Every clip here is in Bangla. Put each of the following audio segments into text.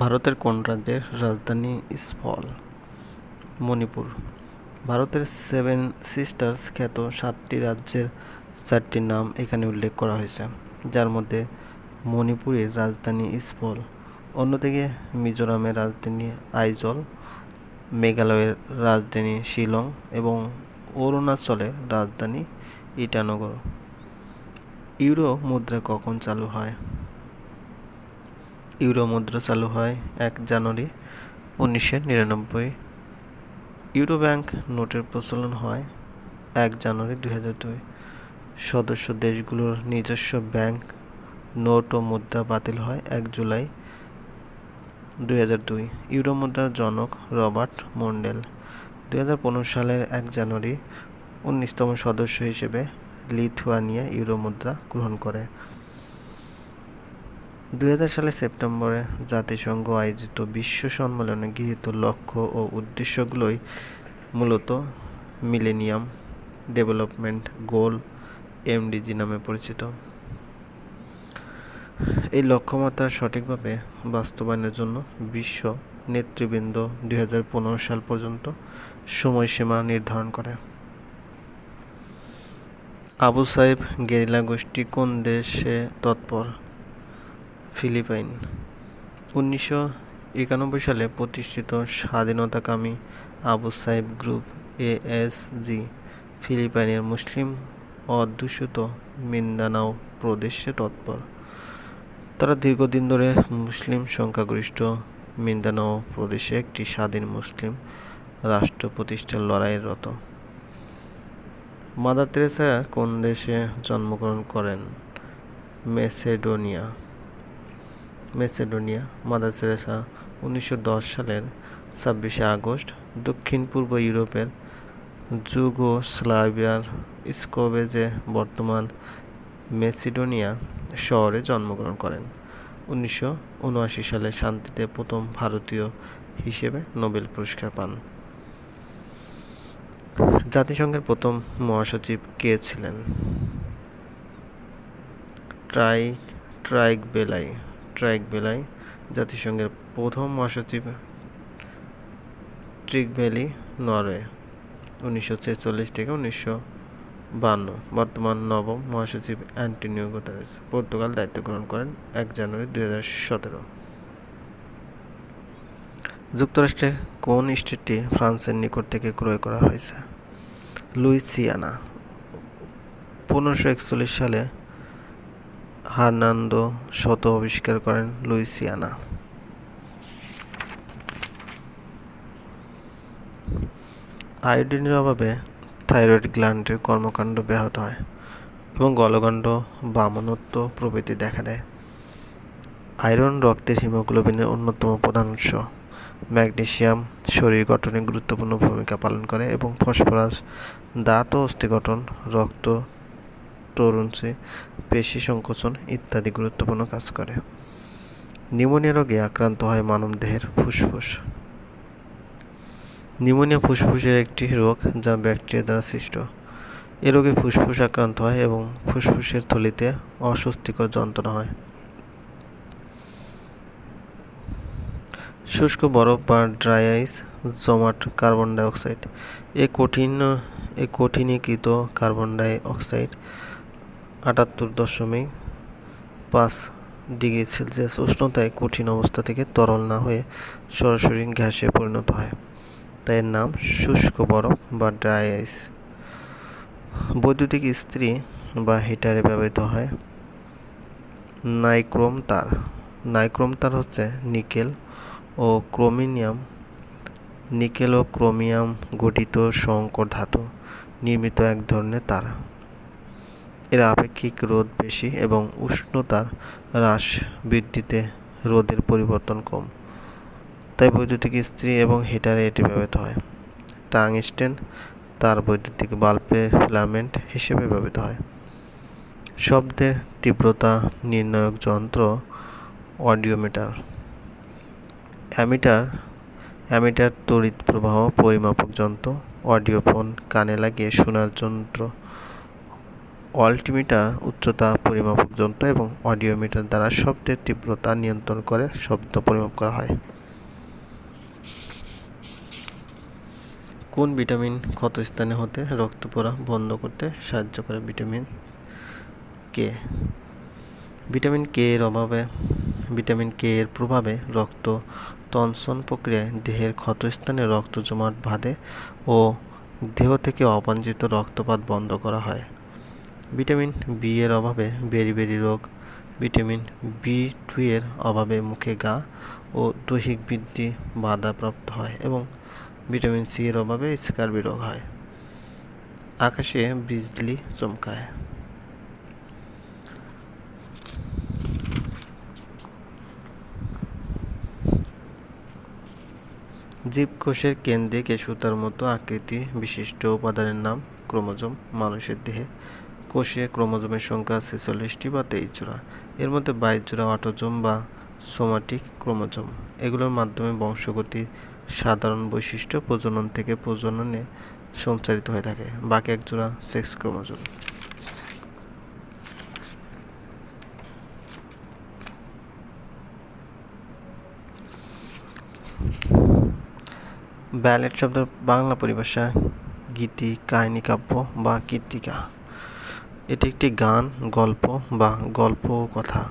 ভারতের কোন রাজ্যের রাজধানী ইম্ফল মণিপুর। ভারতের সেভেন সিস্টার্স খ্যাত সাতটি রাজ্যের চারটি নাম এখানে উল্লেখ করা হয়েছে, যার মধ্যে মণিপুরের রাজধানী ইম্ফল অন্যদিকে মিজোরামের রাজধানী আইজল, মেঘালয়ের রাজধানী শিলং এবং অরুণাচলের রাজধানী ইটানগর। ইউরো মুদ্রা কখন চালু হয়? ইউরো মুদ্রা চালু হয় এক জানুয়ারি উনিশশো নিরানব্বই। ইউরো ব্যাংক নোটের প্রচলন হয় এক জানুয়ারি দুই হাজার দুই। সদস্য দেশগুলোর নিজস্ব ব্যাংক নোট ও মুদ্রা বাতিল হয় এক জুলাই দুই হাজার দুই। ইউরো মুদ্রার জনক রবার্ট মন্ডেল দুই হাজার পনেরো সালের এক জানুয়ারি উনিশতম সদস্য হিসেবে লিথুয়ানিয়া ইউরো মুদ্রা গ্রহণ করে। দুই সালের সেপ্টেম্বরে জাতিসংঘ আয়োজিত বিশ্ব সম্মেলনে গৃহীত লক্ষ্য ও উদ্দেশ্যগুলোই মূলত মিলেনিয়াম ডেভেলপমেন্ট গোল এমডিজি নামে পরিচিত। এই লক্ষ্যমাত্রা সঠিকভাবে বাস্তবায়নের জন্য বিশ্ব নেতৃবৃন্দ দু হাজার পনেরো সাল পর্যন্ত সময়সীমা নির্ধারণ করে। আবু সাহেব গেরিলা গোষ্ঠী কোন দেশে তৎপর? ফিলিপাইন। উনিশশো একানব্বই সালে প্রতিষ্ঠিত স্বাধীনতাকামী আবু সাইব গ্রুপ এএসজি ফিলিপাইনের মুসলিম অধ্যুষিত মিন্দানাও প্রদেশে তৎপর। তারা দীর্ঘদিন ধরে মুসলিম সংখ্যাগরিষ্ঠ মিন্দানাও প্রদেশে একটি স্বাধীন মুসলিম রাষ্ট্র প্রতিষ্ঠার লড়াইরত মাদার তেরেসা কোন দেশে জন্মগ্রহণ করেন? মেসেডোনিয়া। মেসেডোনিয়া মাদার তেরেসা উনিশশো সালের ছাব্বিশে আগস্ট দক্ষিণ পূর্ব ইউরোপের যুগোস্লাভিয়ার স্কোবেজে বর্তমান মেসিডোনিয়া শহরে জন্মগ্রহণ করেন। উনিশশো উনআশি সালে শান্তিতে প্রথম ভারতীয় হিসেবে নোবেল পুরস্কার পান। জাতিসংঘের প্রথম মহাসচিব কে ছিলেন? ট্রাই ট্রাইক বেলাই ট্রাইক বেলাই জাতিসংঘের প্রথম মহাসচিব ট্রিক ভ্যালি, নরওয়ে, উনিশশো ছেচল্লিশ থেকে উনিশশো বান্ন। বর্তমান নবম মহাসচিব অ্যান্টনিও গুতারেস পর্তুগাল দায়িত্ব গ্রহণ করেন এক জানুয়ারি দুই হাজার সতেরো। যুক্তরাষ্ট্রে কোন স্টেটটি ফ্রান্সের নিকট থেকে ক্রয় করা হয়েছে? লুইসিয়ানা, পনেরোশো একচল্লিশ সালে হার্নান্দো শত আবিষ্কার করেন লুইসিয়ানা। আয়োডিনের অভাবে থাইরয়েড গ্ল্যান্ডের কর্মকাণ্ড ব্যাহত হয় এবং গলকাণ্ড বামনত্ব প্রভৃতি দেখা দেয়। আয়রন রক্তের হিমোগ্লোবিনের অন্যতম প্রধান উৎস। ম্যাগনেশিয়াম শরীর গঠনে গুরুত্বপূর্ণ ভূমিকা পালন করে এবং ফসফরাস দাঁত ও অস্থি গঠন রক্ত তরুণসি পেশি সংকোচন ইত্যাদি গুরুত্বপূর্ণ কাজ করে। নিউমোনিয়া রোগে আক্রান্ত হয় মানবদেহের ফুসফুস। নিউমোনিয়া ফুসফুসের একটি রোগ যা ব্যাকটেরিয়া দ্বারা সৃষ্ট। এ রোগে ফুসফুস আক্রান্ত হয় এবং ফুসফুসের থলিতে অস্বস্তিকর যন্ত্রণা হয়। শুষ্ক বরফ বা ড্রাই আইস, জমাট, কার্বন ডাইঅক্সাইড এ কঠিন, এ কঠিনীকৃত কার্বন ডাই অক্সাইড আটাত্তর দশমিক পাঁচ ডিগ্রি সেলসিয়াস উষ্ণতায় কঠিন অবস্থা থেকে তরল না হয়ে সরাসরি গ্যাসে পরিণত হয়। তাই এর নাম শুষ্ক বরফ বা ড্রাই আইস। বৈদ্যুতিক ইস্ত্রি বা হিটারে ব্যবহৃত হয়। নাইক্রোম তার। নাইক্রোম তার হচ্ছে নিকেল ও ক্রোমিনিয়াম। নিকেল ও ক্রোমিয়াম গঠিত সংকর ধাতু নির্মিত এক ধরনের তারা। এর আপেক্ষিক রোধ বেশি এবং উষ্ণতার হ্রাস বৃদ্ধিতে রোদের পরিবর্তন কম। তাই বৈদ্যুতিক ইস্ত্রি এবং হিটারে এটি ব্যবহৃত হয়। টাংস্টেন তার বৈদ্যুতিক বাল্বে ফিলামেন্ট হিসেবে ব্যবহৃত হয়। শব্দের তীব্রতা নির্ণায়ক যন্ত্র অডিওমিটার। অ্যামিটার অ্যামিটার, তড়িৎ প্রবাহ, পরিমাপক যন্ত্র, অডিওফোন কানে লাগিয়ে শোনার যন্ত্র অল্টিমিটার উচ্চতা পরিমাপক যন্ত্র এবং অডিওমিটার দ্বারা শব্দের তীব্রতা নিয়ন্ত্রণ করে শব্দ পরিমাপ করা হয়। কোন ভিটামিন ক্ষতস্থানে হতে রক্ত পড়া বন্ধ করতে সাহায্য করে ভিটামিন কে ভিটামিন কে এর অভাবে, ভিটামিন কে এর প্রভাবে রক্ত তনসন প্রক্রিয়ায় দেহের ক্ষতস্থানে রক্ত জমাট বাঁধে ও দেহ থেকে অবাঞ্ছিত রক্তপাত বন্ধ করা হয়। ভিটামিন বি এর অভাবে বেরি রোগ, ভিটামিন বি টু এর অভাবে মুখে গা ও দৈহিক বৃদ্ধি বাধাপ্রাপ্ত হয় এবং ভিটামিন সি এর অভাবে স্কার্বি রোগ হয়। আকাশে বিজলি চমকায়। জীবকোষের কেন্দ্রে কেশুতার মতো আকৃতি বিশিষ্ট উপাদানের নাম ক্রোমোজোম মানুষের দেহে কোষে ক্রোমোজোমের সংখ্যা ছেচল্লিশটি বা তেইশ জোড়া। এর মধ্যে বাইশ জোড়া অটোজোম বা সোমাটিক ক্রোমোজোম। এগুলোর মাধ্যমে বংশগতির সাধারণ বৈশিষ্ট্য প্রজনন থেকে প্রজননে সঞ্চারিত হয়ে থাকে। বাকি এক জোড়া সেক্স ক্রোমোজোম। ব্যালেট শব্দের বাংলা পরিভাষা গীতি, কাহিনী, কাব্য বা কীর্তিকা। এটি একটি গান, গল্প বা গল্প কথা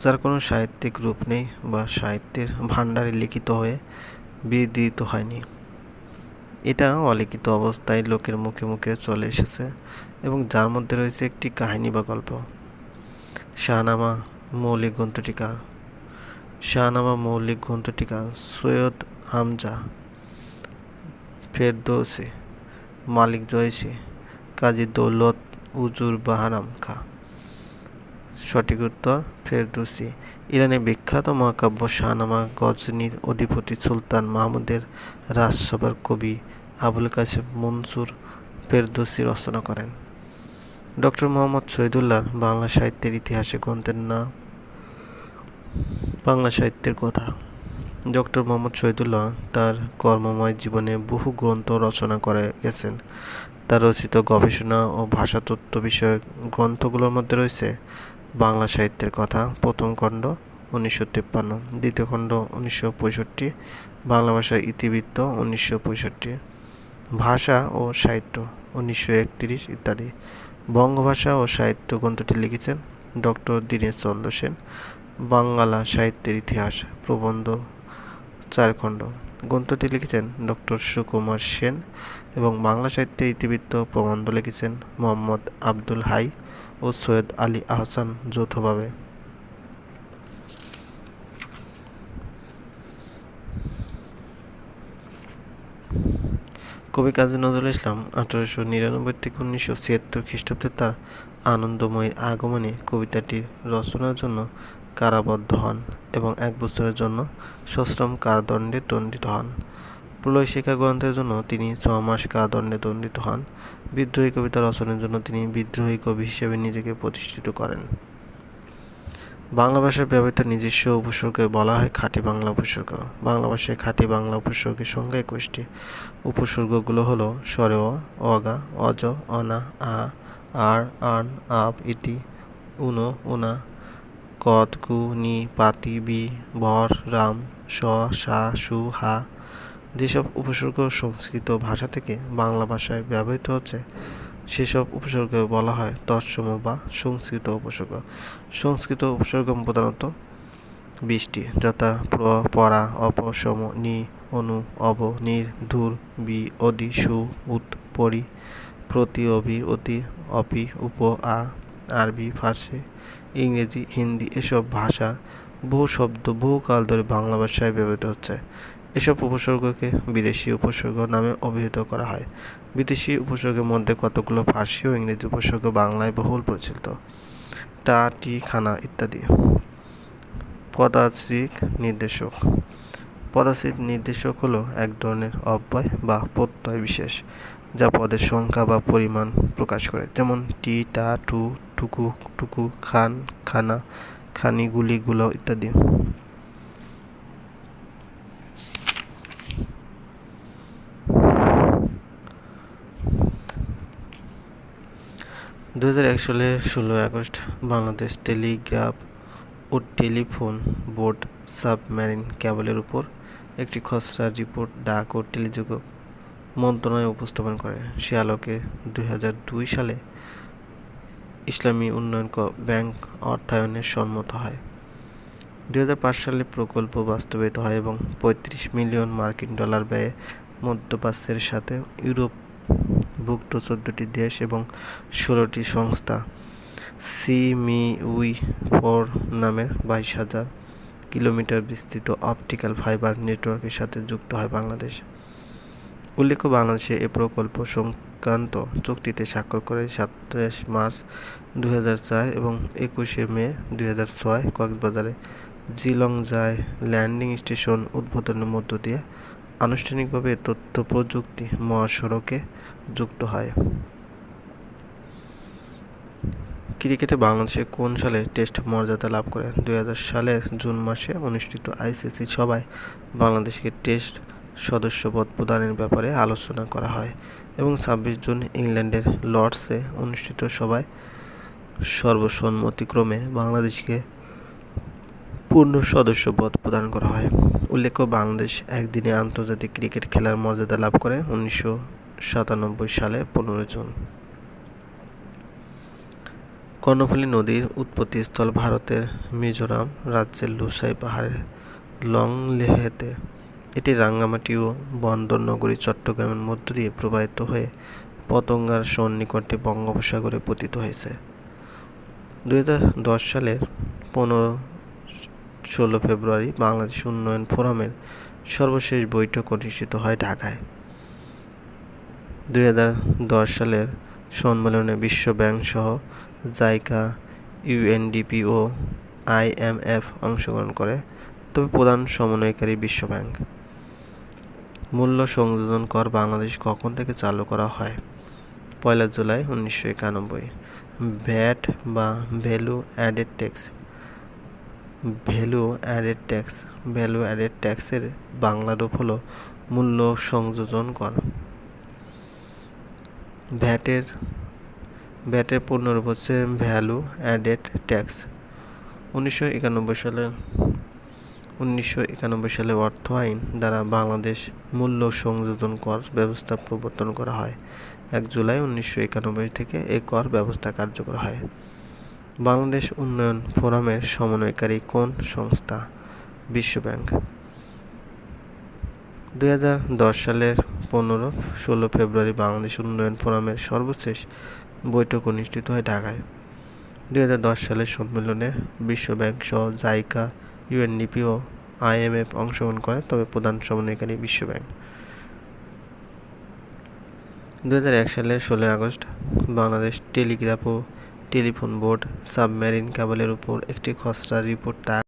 যার কোনো সাহিত্যিক রূপ নেই বা সাহিত্যের ভাণ্ডারে লিখিত হয়ে বিদিত হয়নি। এটা অলিখিত অবস্থায় লোকের মুখে মুখে চলে এসেছে এবং যার মধ্যে রয়েছে একটি কাহিনী বা গল্প। শাহনামা মৌলিক গ্রন্থটিকার, শাহনামা মৌলিক গ্রন্থটিকার সৈয়দ হামজা ফেরদৌসি, মালিক জয়সি, কাজী দৌলত উজুর বাহারাম খা। সঠিক উত্তর, ফেরদৌসি। ইরানের বিখ্যাত মহাকাব্য শাহনামা গজনীর অধিপতি সুলতান মাহমুদের রাজসভার কবি আবুল কাসিম মনসুর ফেরদৌসি রচনা করেন। ডক্টর মোহাম্মদ শহীদুল্লাহ বাংলা সাহিত্যের ইতিহাসে গ্রন্থের নাম বাংলা সাহিত্যের কথা। ডক্টর মোহাম্মদ শহীদুল্লাহ তার কর্মময় জীবনে বহু গ্রন্থ রচনা করে গেছেন। তার রচিত গবেষণা ও ভাষাতত্ত্ব বিষয়ক গ্রন্থগুলোর মধ্যে রয়েছে বাংলা সাহিত্যের কথা, প্রথম খণ্ড উনিশশো তিপ্পান্ন, দ্বিতীয় খণ্ড উনিশশো পঁয়ষট্টি, বাংলা ভাষার ইতিবৃত্ত উনিশশো পঁয়ষট্টি, ভাষা ও সাহিত্য উনিশশো একত্রিশ ইত্যাদি। বঙ্গভাষা ও সাহিত্য গ্রন্থটি লিখেছেন ডক্টর দীনেশ চন্দ্র সেন। বাংলা সাহিত্যের ইতিহাস প্রবন্ধ চার খণ্ড। গ্রন্থটি লিখেছেন ডক্টর সুকুমার সেন এবং বাংলা সাহিত্যে ইতিবৃত্ত প্রবন্ধ লিখেছেন মোহাম্মদ আব্দুল হাই ও সৈয়দ আলী আহসান যৌথভাবে। কবি কাজী নজরুল ইসলাম আঠারোশো নিরানব্বই থেকে উনিশশো ছিয়াত্তর খ্রিস্টাব্দে তার আনন্দময়ীর আগমনে কবিতাটির রচনার জন্য কারাবদ্ধ হন এবং এক বছরের জন্য সশ্রম কারাদণ্ডে দণ্ডিত হন। প্রলয় শিক্ষা গ্রন্থের জন্য তিনি ছ মাস কারাদণ্ডে দণ্ডিত হন। বিদ্রোহী কবিতা রচনার জন্য তিনি বিদ্রোহী কবি হিসেবে নিজেকে প্রতিষ্ঠিত করেন। বাংলা ভাষায় ব্যবহৃত নিজস্ব উপসর্গে বলা হয় খাঁটি বাংলা উপসর্গ। বাংলা ভাষায় খাঁটি বাংলা উপসর্গের সংখ্যা একুশটি উপসর্গগুলো হলো স্বরে অগা, অজ, অনা, আ, আর, আন আপ ইতি, উনো, উনা কত কু নি পাতি বি বর রাম স সা সু হা যেসব উপসর্গ সংস্কৃত ভাষা থেকে বাংলা ভাষায় ব্যবহৃত হচ্ছে, সেসব উপসর্গ বলা হয় তৎসম বা সংস্কৃত উপসর্গ। সংস্কৃত উপসর্গ প্রধানত বৃষ্টি যথা প্র, পরা অপসম নি, অনু, অব, নির, ধূর, বি, অদি, সু উত পরি, প্রতি, অভি, অতি, অপি, উপ, আ, আরবি, ফার্সি ইংরেজি, হিন্দি এসব ভাষার বহু শব্দ বহুকাল ধরে বাংলা ভাষায় ব্যবহৃত হচ্ছে। এসব উপসর্গকে বিদেশি উপসর্গ নামে অভিহিত করা হয়। বিদেশি উপসর্গের মধ্যে কতগুলো ফার্সি ও ইংরেজি উপসর্গ বাংলায় বহুল প্রচলিত? টা টি, খানা ইত্যাদি। পদাশ্রিক নির্দেশক। পদাশ্রিক নির্দেশক হলো এক ধরনের অব্যয় বা প্রত্যয় বিশেষ। যা পদের সংখ্যা বা পরিমাণ প্রকাশ করে। যেমন টি, টা, টু, টুকু টুকু, খান, খানা, খানি, গুলি, গুলো ইত্যাদি। দু হাজার এক সালের ষোলোই আগস্ট বাংলাদেশ টেলিগ্রাফ ও টেলিফোন বোর্ড সাবমেরিন কেবলের উপর একটি খসড়া রিপোর্ট, ডাক ও টেলিযোগাযোগ মন্ত্রণালয় উপস্থাপন করে। সে আলোকে দু হাজার দুই সালে ইসলামী উন্নয়ন ব্যাংক অর্থায়নে সম্মত হয়। দু হাজার পাঁচ সালে প্রকল্প বাস্তবায়িত হয় এবং পঁয়ত্রিশ মিলিয়ন মার্কিন ডলার ব্যয়ে মধ্যপ্রাচ্যের সাথে ইউরোপ ভুক্ত চোদ্দটি দেশ এবং ষোলোটি সংস্থা সিমিউই ফোর নামের বাইশ হাজার কিলোমিটার বিস্তৃত অপটিক্যাল ফাইবার নেটওয়ার্কের সাথে যুক্ত হয় বাংলাদেশ। উল্লেখ্য, বাংলাদেশে এ প্রকল্প সংক্রান্ত চুক্তিতে স্বাক্ষর করে সাতাশ মার্চ দু হাজার চার এবং একুশে মে ছয় কক্সবাজারে জিলংজায় ল্যান্ডিং স্টেশন উদ্বোধনের মধ্য দিয়ে আনুষ্ঠানিকভাবে তথ্য প্রযুক্তি মহাসড়কে যুক্ত হয়। ক্রিকেটে বাংলাদেশে কোন সালে টেস্ট মর্যাদা লাভ করে? দুই হাজার সালের জুন মাসে অনুষ্ঠিত আইসিসি সভায় বাংলাদেশকে টেস্ট সদস্যপদ প্রদানের ব্যাপারে আলোচনা করা হয় এবং ছাব্বিশ জুন ইংল্যান্ডের লর্ডসে অনুষ্ঠিত সভায় সর্বসম্মতিক্রমে বাংলাদেশকে পূর্ণ সদস্যপদ প্রদান করা হয়। উল্লেখ্য, বাংলাদেশ একদিনে আন্তর্জাতিক ক্রিকেট খেলার মর্যাদা লাভ করে উনিশশো সাতানব্বই সালে পনেরো জুন। কর্ণফুলী নদীর উৎপত্তিস্থল ভারতের মিজোরাম রাজ্যের লুসাই পাহাড়ের লংলেহেতে এটি রাঙ্গামাটি ও বন্দরনগরী, চট্টগ্রামের মধ্য দিয়ে প্রবাহিত হয়ে পতঙ্গার সন্নিকটে বঙ্গোপসাগরে পতিত হয়েছে। দুই দশ সালের পনেরো ষোলো ফেব্রুয়ারি বাংলাদেশ উন্নয়ন ফোরামের সর্বশেষ বৈঠক অনুষ্ঠিত হয় ঢাকায়। দুই দশ সালের সম্মেলনে বিশ্ব ব্যাংক সহ জাইকা ইউএনডিপি ও আইএমএফ অংশগ্রহণ করে, তবে প্রধান সমন্বয়কারী বিশ্ব ব্যাংক। মূল্য সংযোজন কর বাংলাদেশ কখন থেকে চালু করা হয়? পয়লা জুলাই উনিশশো একানব্বই। ভ্যাট বা value added tax. Value added tax. Value added ট্যাক্সের বাংলা রূপ হলো মূল্য সংযোজন কর। ভ্যাটের ভ্যাটের পূর্ণরূপ হচ্ছে ভ্যালু অ্যাডেড ট্যাক্স। উনিশশো একানব্বই সালে উনিশশো একানব্বই সালে অর্থ আইন দ্বারা বাংলাদেশ মূল্য সংযোজন কর ব্যবস্থা প্রবর্তন করা হয়। এক জুলাই উনিশশো একানব্বই থেকে এ কর ব্যবস্থা কার্যকর হয়। বাংলাদেশ উন্নয়ন ফোরামের সমন্বয়কারী কোন সংস্থা? বিশ্বব্যাংক দুই হাজার দশ সালের পনেরো, ষোলো ফেব্রুয়ারি বাংলাদেশ উন্নয়ন ফোরামের সর্বশেষ বৈঠক অনুষ্ঠিত হয় ঢাকায়। দুই হাজার দশ সালের সম্মেলনে বিশ্বব্যাংক সহ জাইকা ইউএনডিপি ও আইএমএফ অংশগ্রহণ করে, তবে প্রধান সমন্বয়কারী বিশ্বব্যাংক দু হাজার এক সালের ষোলোই আগস্ট বাংলাদেশ টেলিগ্রাফ ও টেলিফোন বোর্ড সাবমেরিন কেবলের উপর একটি খসড়া রিপোর্ট